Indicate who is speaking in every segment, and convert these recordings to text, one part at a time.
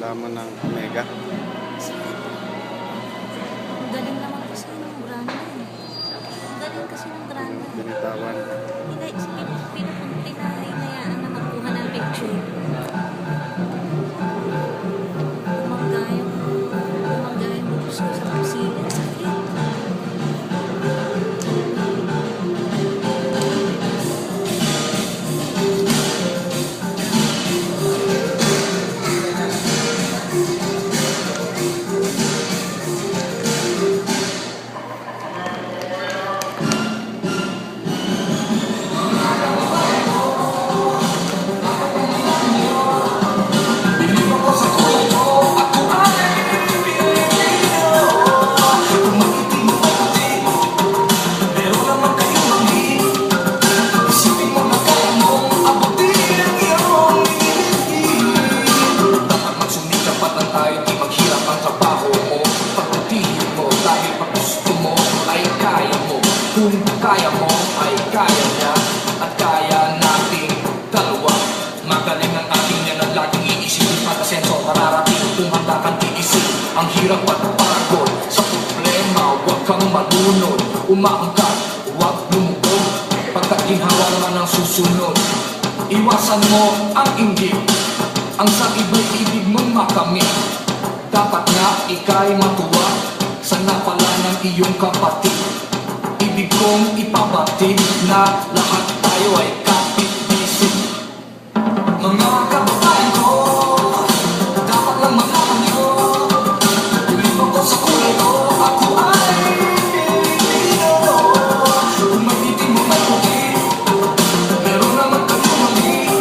Speaker 1: laman ng Omega.
Speaker 2: Galing naman kasi ng. Ang galing kasi ng granda.
Speaker 1: Binitawan.
Speaker 2: Hindi, sige, pinupunti na hinayaan na magkuha ng picture.
Speaker 3: Kaya mo ay kaya niya. At kaya nating dalawa. Magaling ang ating yan ang laging iisip Pagkasenso mararating kung handa kang iisip Ang hirap at pagod sa problema Huwag kang malunod Umaangkat, huwag lumubog. Pagkat ginhawa naman ang susunod Iwasan mo ang inggit. Ang sa iba'y ibig mong makamit. Dapat nga ika'y matuwa. Sa napala ng iyong kapatid kong ipabatid na lahat tayo ay kapit-bisig Mga kababayan ko Dapat lang malaman nyo Tulip ako sa kulay ko Ako ay Pilipino Kung may itim mo may puti Meron naman kayo mali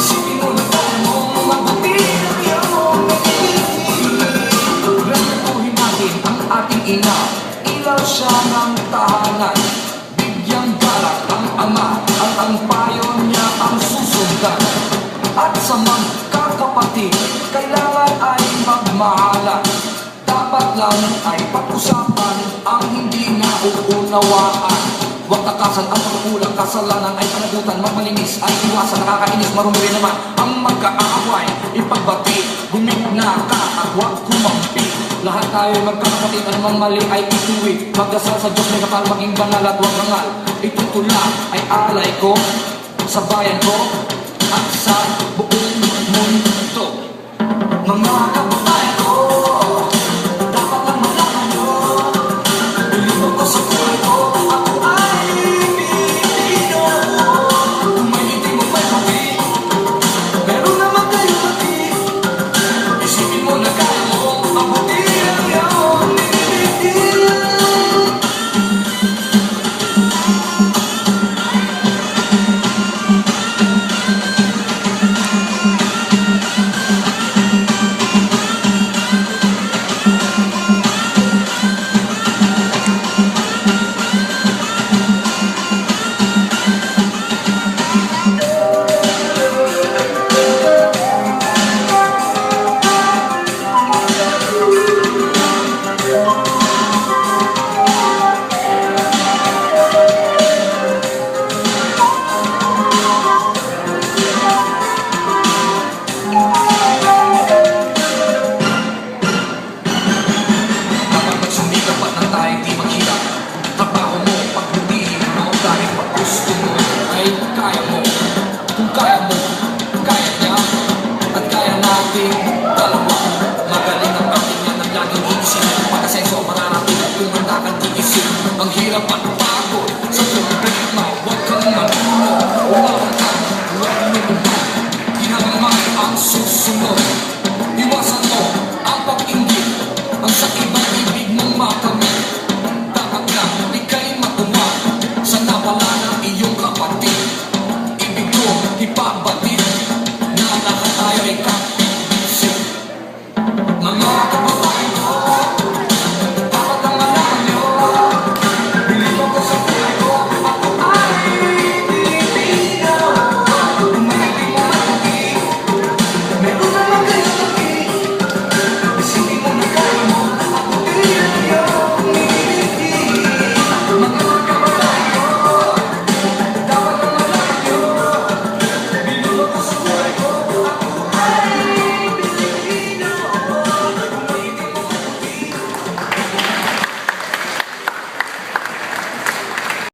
Speaker 3: Isipin mo na kaya mong mabuti ang iyong nag-iisip Respetuhin natin ang ating ina Ilaw siya ng tahanan. Bigyang galak ang ama At ang payo niya ang susundan. At sa magkakapatid Kailangan ay magmahalan Dapat lang ay pag-usapan Ang hindi nauunawaan. Huwag takasan ang pagkukulang kasalanan ay panagutan Magmalinis ay iwasan. Nakakainis Marumi rin naman ang magkaaway Ipagbati, gumigna ka at huwag kumampi. Lahat tayo magkakapatid Anumang mali ay ituwi. Magdasal sa Diyos may kapal maging banal at huwag rangal Itutula ay alay ko Sa bayan ko At sa buong mundo. Mga